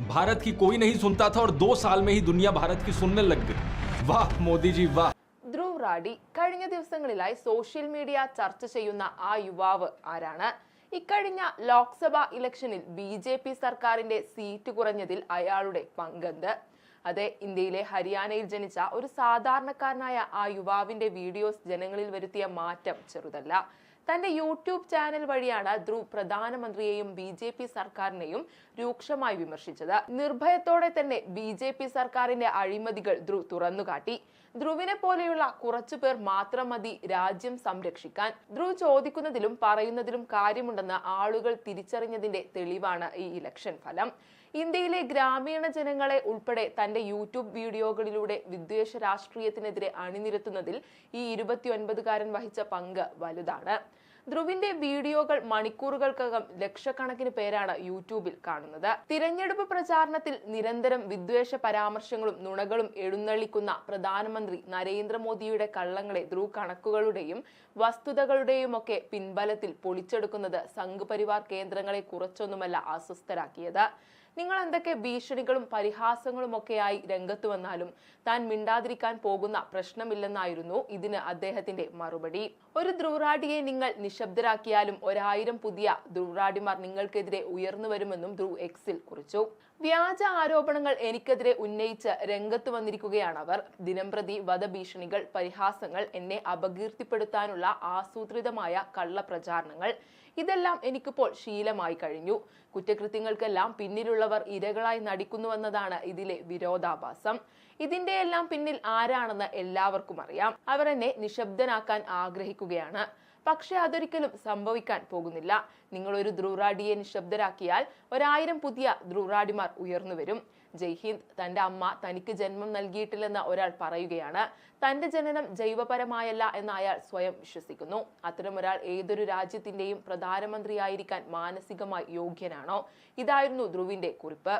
भारत की कोई नहीं सुनता था और दो साल में ही दुनिया भारत की सुनने लग गई वाह मोदी जी वाह ധ്രുവ് റാഡി കഴിഞ്ഞ ദിവസങ്ങളിലായി സോഷ്യൽ മീഡിയ ചർച്ച ചെയ്യുന്ന ആ യുവാവ് ആരാണ് ഇക്കഴിഞ്ഞ ലോക്സഭാ ഇലക്ഷനിൽ ബി ജെ പി സർക്കാരിന്റെ സീറ്റ് കുറഞ്ഞതിൽ അയാളുടെ പങ്കെന്ത് അതെ ഇന്ത്യയിലെ ഹരിയാനയിൽ ജനിച്ച ഒരു സാധാരണക്കാരനായ ആ യുവാവിന്റെ വീഡിയോസ് ജനങ്ങളിൽ വരുത്തിയ മാറ്റം ചെറുതല്ല തന്റെ യൂട്യൂബ് ചാനൽ വഴിയാണ് ധ്രുവ് പ്രധാനമന്ത്രിയെയും ബി ജെ പി സർക്കാരിനെയും രൂക്ഷമായി വിമർശിച്ചത്. നിർഭയത്തോടെ തന്നെ ബി ജെ പി സർക്കാരിന്റെ അഴിമതികൾ ധ്രുവ് തുറന്നുകാട്ടി. ധ്രുവിനെ പോലെയുള്ള കുറച്ചു പേർ മാത്രം മതി രാജ്യം സംരക്ഷിക്കാൻ. ധ്രുവ് ചോദിക്കുന്നതിലും പറയുന്നതിലും കാര്യമുണ്ടെന്ന് ആളുകൾ തിരിച്ചറിഞ്ഞതിന്റെ തെളിവാണ് ഈ ഇലക്ഷൻ ഫലം. ഇന്ത്യയിലെ ഗ്രാമീണ ജനങ്ങളെ ഉൾപ്പെടെ തന്റെ യൂട്യൂബ് വീഡിയോകളിലൂടെ വിദ്വേഷ രാഷ്ട്രീയത്തിനെതിരെ അണിനിരത്തുന്നതിൽ ഈ ഇരുപത്തിയൊൻപതുകാരൻ വഹിച്ച പങ്ക് വലുതാണ്. ധ്രുവിന്റെ വീഡിയോകൾ മണിക്കൂറുകൾക്കകം ലക്ഷക്കണക്കിന് പേരാണ് യൂട്യൂബിൽ കാണുന്നത്. തിരഞ്ഞെടുപ്പ് പ്രചാരണത്തിൽ നിരന്തരം വിദ്വേഷ പരാമർശങ്ങളും നുണകളും എഴുന്നള്ളിക്കുന്ന പ്രധാനമന്ത്രി നരേന്ദ്രമോദിയുടെ കള്ളങ്ങളെ ധ്രുവ് കണക്കുകളുടെയും വസ്തുതകളുടെയും ഒക്കെ പിൻബലത്തിൽ പൊളിച്ചെടുക്കുന്നത് സംഘപരിവാർ കേന്ദ്രങ്ങളെ കുറച്ചൊന്നുമല്ല അസ്വസ്ഥരാക്കിയത് നിങ്ങൾ എന്തൊക്കെ ഭീഷണികളും പരിഹാസങ്ങളും ഒക്കെയായി രംഗത്ത് വന്നാലും താൻ മിണ്ടാതിരിക്കാൻ പോകുന്ന പ്രശ്നമില്ലെന്നായിരുന്നു ഇതിന് അദ്ദേഹത്തിന്റെ മറുപടി. ഒരു ധ്രുവറാഡിയെ നിങ്ങൾ നിശബ്ദരാക്കിയാലും ഒരായിരം പുതിയ ധ്രുവറാഡിമാർ നിങ്ങൾക്കെതിരെ ഉയർന്നു വരുമെന്നും ധ്രുവ് എക്സിൽ കുറിച്ചു. വ്യാജ ആരോപണങ്ങൾ എനിക്കെതിരെ ഉന്നയിച്ച് രംഗത്ത് വന്നിരിക്കുകയാണ് അവർ. ദിനംപ്രതി വധഭീഷണികൾ പരിഹാസങ്ങൾ എന്നെ അപകീർത്തിപ്പെടുത്താനുള്ള ആസൂത്രിതമായ കള്ളപ്രചാരണങ്ങൾ. ഇതെല്ലാം എനിക്കിപ്പോൾ ശീലമായി കഴിഞ്ഞു. കുറ്റകൃത്യങ്ങൾക്കെല്ലാം പിന്നിലുള്ളവർ ഇരകളായി നടിക്കുന്നുവെന്നതാണ് ഇതിലെ വിരോധാഭാസം. ഇതിന്റെ എല്ലാം പിന്നിൽ ആരാണെന്ന് എല്ലാവർക്കും അറിയാം. അവർ എന്നെ നിശബ്ദനാക്കാൻ ആഗ്രഹിക്കുകയാണ്. പക്ഷെ അതൊരിക്കലും സംഭവിക്കാൻ പോകുന്നില്ല. നിങ്ങൾ ഒരു ധ്രുവറാഡിയെ നിശബ്ദരാക്കിയാൽ ഒരായിരം പുതിയ ധ്രുവറാഡിമാർ ഉയർന്നു വരും. ജയ്ഹിന്ദ് തന്റെ അമ്മ തനിക്ക് ജന്മം നൽകിയിട്ടില്ലെന്ന് ഒരാൾ പറയുകയാണ്. തന്റെ ജനനം ജൈവപരമായല്ല എന്ന് അയാൾ സ്വയം വിശ്വസിക്കുന്നു. അത്തരമൊരാൾ ഏതൊരു രാജ്യത്തിന്റെയും പ്രധാനമന്ത്രിയായിരിക്കാൻ മാനസികമായി യോഗ്യനാണോ? ഇതായിരുന്നു ധ്രുവിന്റെ കുറിപ്പ്.